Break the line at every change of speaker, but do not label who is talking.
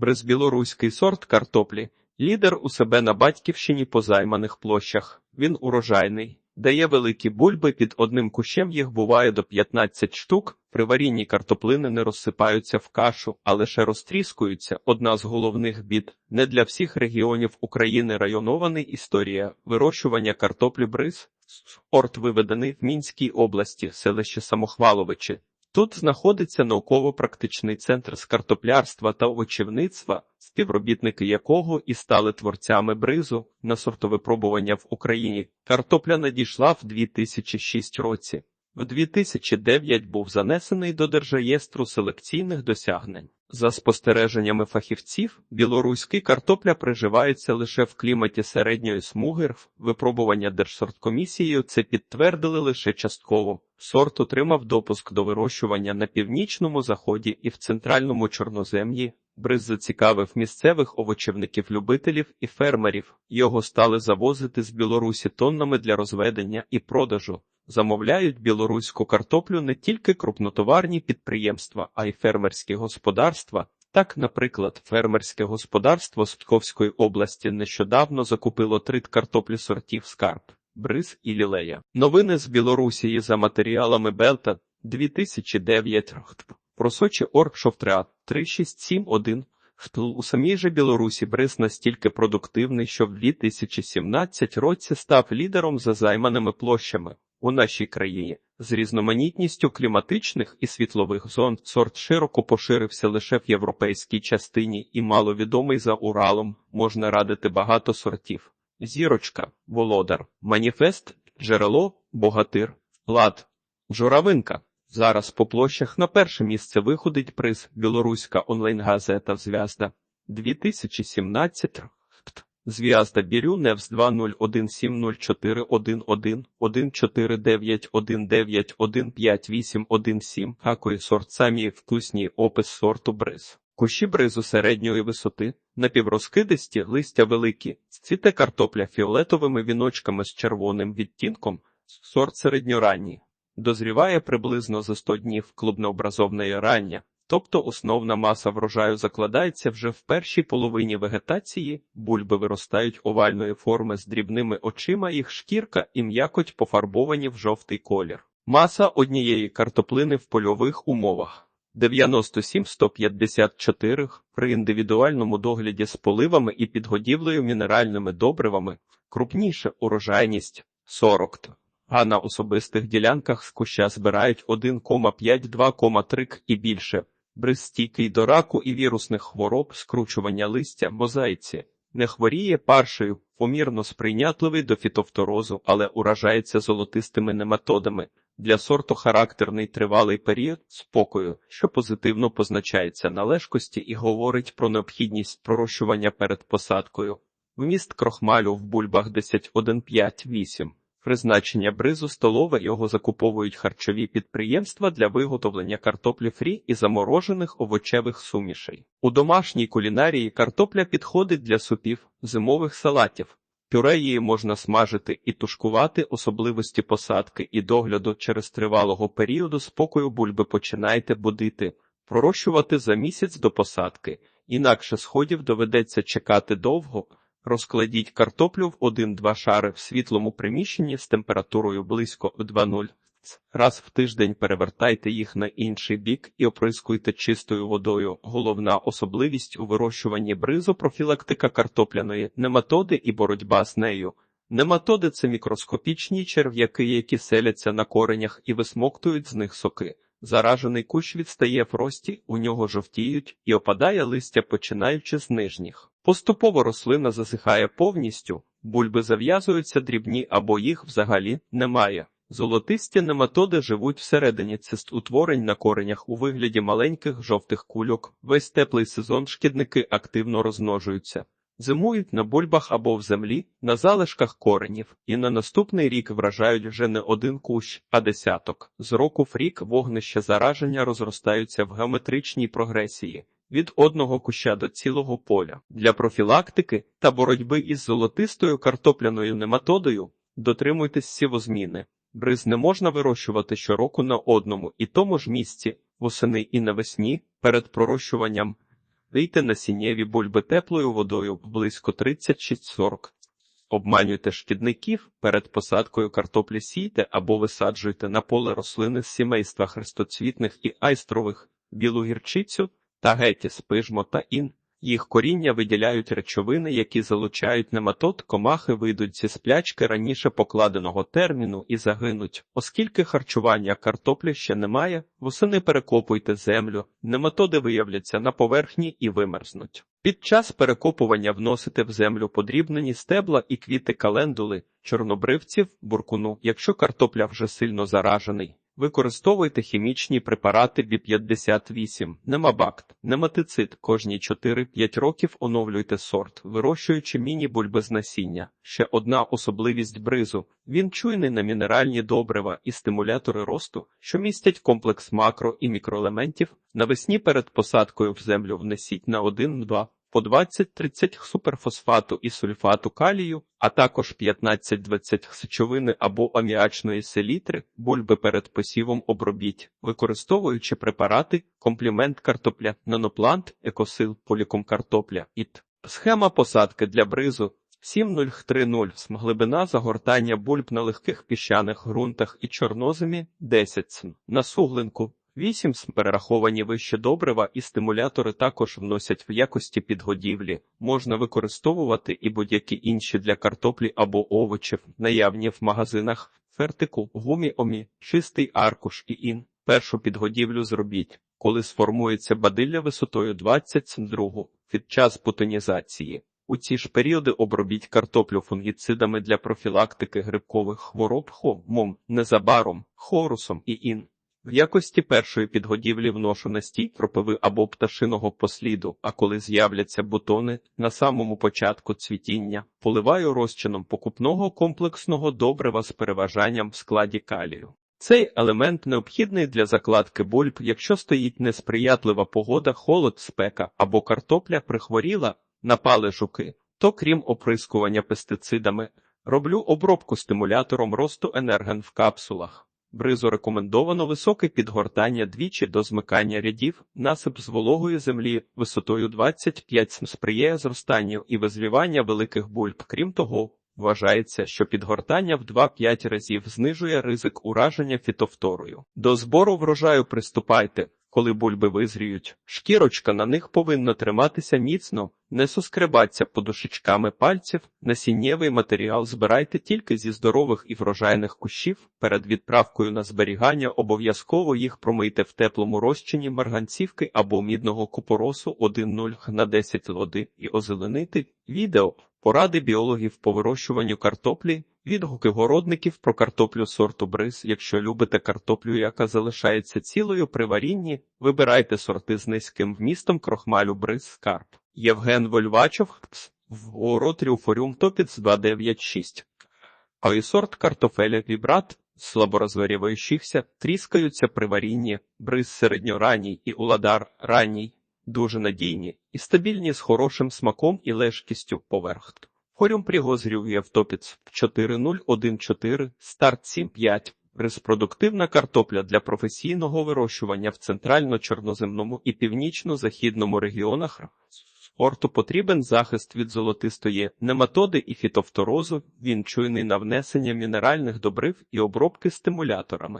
Бриз білоруський сорт картоплі, лідер у себе на батьківщині по займаних площах. Він урожайний, дає великі бульби, під одним кущем їх буває до 15 штук. При варінні картоплини не розсипаються в кашу, а лише розтріскуються. Одна з головних бід. Не для всіх регіонів України районований історія вирощування картоплі бриз. Орт виведений в Мінській області, селище Самохваловичі. Тут знаходиться науково-практичний центр з картоплярства та овочівництва, співробітники якого і стали творцями бризу на сортовипробування в Україні. Картопля надійшла в 2006 році. В 2009 був занесений до Держреєстру селекційних досягнень. За спостереженнями фахівців, білоруський картопля приживається лише в кліматі середньої смуги. РФ. Випробування Держсорткомісією це підтвердили лише частково. Сорт отримав допуск до вирощування на північному заході і в центральному чорнозем'ї. Бриз зацікавив місцевих овочівників-любителів і фермерів. Його стали завозити з Білорусі тоннами для розведення і продажу. Замовляють білоруську картоплю не тільки крупнотоварні підприємства, а й фермерські господарства. Так, наприклад, фермерське господарство з області нещодавно закупило три картоплі сортів скарб, бриз і лілея. Новини з Білорусії за матеріалами Белта 2009 Просочі орг Оргшофтреат 3671 у самій же Білорусі бриз настільки продуктивний, що в 2017 році став лідером за займаними площами. У нашій країні з різноманітністю кліматичних і світлових зон сорт широко поширився лише в європейській частині і маловідомий за Уралом можна радити багато сортів: зірочка, володар, маніфест, джерело, богатир, лад, журавинка. Зараз по площах на перше місце виходить приз Білоруська онлайн-газета Зв'язда 2017 Зв'язда Бірю Невс 201741111491915817 Хакої сорт самі вкусні опис сорту бриз. Кущі бризу середньої висоти, напіврозкидисті, листя великі, цвіте картопля фіолетовими віночками з червоним відтінком, сорт середньоранній. Дозріває приблизно за 100 днів клубнообразовної рання, тобто основна маса врожаю закладається вже в першій половині вегетації, бульби виростають овальної форми з дрібними очима, їх шкірка і м'якоть пофарбовані в жовтий колір. Маса однієї картоплини в польових умовах. 97-154 при індивідуальному догляді з поливами і підгодівлею мінеральними добривами, крупніше урожайність 40 а на особистих ділянках з куща збирають 1,5-2,3 і більше. Бристійкий до раку і вірусних хвороб, скручування листя, мозаїці. Не хворіє паршею, помірно сприйнятливий до фітофторозу, але уражається золотистими нематодами. Для сорту характерний тривалий період спокою, що позитивно позначається на лежкості і говорить про необхідність пророщування перед посадкою. Вміст крохмалю в бульбах 10,1,5,8. Призначення бризу столове його закуповують харчові підприємства для виготовлення картоплі фрі і заморожених овочевих сумішей. У домашній кулінарії картопля підходить для супів, зимових салатів. Пюре її можна смажити і тушкувати особливості посадки і догляду через тривалого періоду спокою бульби починаєте будити, пророщувати за місяць до посадки, інакше сходів доведеться чекати довго. Розкладіть картоплю в 1-2 шари в світлому приміщенні з температурою близько 2,0. Раз в тиждень перевертайте їх на інший бік і оприскуйте чистою водою. Головна особливість у вирощуванні бризу профілактика картопляної нематоди і боротьба з нею. Нематоди це мікроскопічні черв'яки, які селяться на коренях і висмоктують з них соки. Заражений кущ відстає в рості, у нього жовтіють і опадає листя, починаючи з нижніх. Поступово рослина засихає повністю, бульби зав'язуються дрібні або їх взагалі немає. Золотисті нематоди живуть всередині цистутворень на коренях у вигляді маленьких жовтих кульок. Весь теплий сезон шкідники активно розмножуються, зимують на бульбах або в землі, на залишках коренів, і на наступний рік вражають вже не один кущ, а десяток. З року в рік вогнища зараження розростаються в геометричній прогресії від одного куща до цілого поля. Для профілактики та боротьби із золотистою картопляною нематодою дотримуйтесь сівозміни. Бриз не можна вирощувати щороку на одному і тому ж місці, восени і навесні, перед пророщуванням. Вийте насіннєві бульби теплою водою близько 36-40. Обманюйте шкідників, перед посадкою картоплі сійте або висаджуйте на поле рослини з сімейства хрестоцвітних і айстрових, білу гірчицю, тагетіс, пижмо та ін. Їх коріння виділяють речовини, які залучають нематод, комахи вийдуть зі сплячки раніше покладеного терміну і загинуть. Оскільки харчування картоплі ще немає, восени перекопуйте землю, нематоди виявляться на поверхні і вимерзнуть. Під час перекопування вносите в землю подрібнені стебла і квіти календули, чорнобривців, буркуну, якщо картопля вже сильно заражений. Використовуйте хімічні препарати B58, немабакт, нематицид. Кожні 4-5 років оновлюйте сорт, вирощуючи міні-бульби з насіння. Ще одна особливість бризу. Він чуйний на мінеральні добрива і стимулятори росту, що містять комплекс макро і мікроелементів. Навесні перед посадкою в землю внесіть на 1-2 по 20-30 суперфосфату і сульфату калію, а також 15-20 сечовини або аміачної селітри, бульби перед посівом обробіть, використовуючи препарати комплімент картопля, наноплант, екосил, поліком картопля, іт. Схема посадки для бризу 7030 глибина загортання бульб на легких піщаних ґрунтах і чорноземі 10 см. На суглинку 8 перераховані вище добрива і стимулятори також вносять в якості підгодівлі. Можна використовувати і будь-які інші для картоплі або овочів, наявні в магазинах, фертику, гумі омі, чистий аркуш і ін. Першу підгодівлю зробіть, коли сформується бадилля висотою 20 см. другу, під час бутонізації. У ці ж періоди обробіть картоплю фунгіцидами для профілактики грибкових хвороб хомом, незабаром, хорусом і ін. В якості першої підгодівлі вношу настій кропиви або пташиного посліду, а коли з'являться бутони на самому початку цвітіння, поливаю розчином покупного комплексного добрива з переважанням в складі калію. Цей елемент необхідний для закладки бульб, якщо стоїть несприятлива погода, холод, спека або картопля прихворіла, напали жуки, то крім оприскування пестицидами, роблю обробку стимулятором росту енерген в капсулах. Бризу рекомендовано високе підгортання двічі до змикання рядів, насип з вологої землі висотою 25 см сприяє зростанню і визрівання великих бульб. Крім того, вважається, що підгортання в 2-5 разів знижує ризик ураження фітофторою. До збору врожаю приступайте. Коли бульби визріють, шкірочка на них повинна триматися міцно, не соскребаться подушечками пальців, насіннєвий матеріал збирайте тільки зі здорових і врожайних кущів. Перед відправкою на зберігання обов'язково їх промийте в теплому розчині марганцівки або мідного купоросу 1,0 на 10 води і озеленити. Відео Поради біологів по вирощуванню картоплі, відгуки городників про картоплю сорту бриз. Якщо любите картоплю, яка залишається цілою при варінні, вибирайте сорти з низьким вмістом крохмалю бриз скарб. Євген Вольвачов в Оротріуфоріум Топіц 296. А сорт картофеля вібрат слаборозварюваючихся, тріскаються при варінні, бриз середньоранній і уладар ранній дуже надійні і стабільні з хорошим смаком і лежкістю поверх. Хорюм пригозрює в топіц 4014, старт 75. Репродуктивна картопля для професійного вирощування в центрально-чорноземному і північно-західному регіонах. Спорту потрібен захист від золотистої нематоди і фітофторозу, він чуйний на внесення мінеральних добрив і обробки стимуляторами.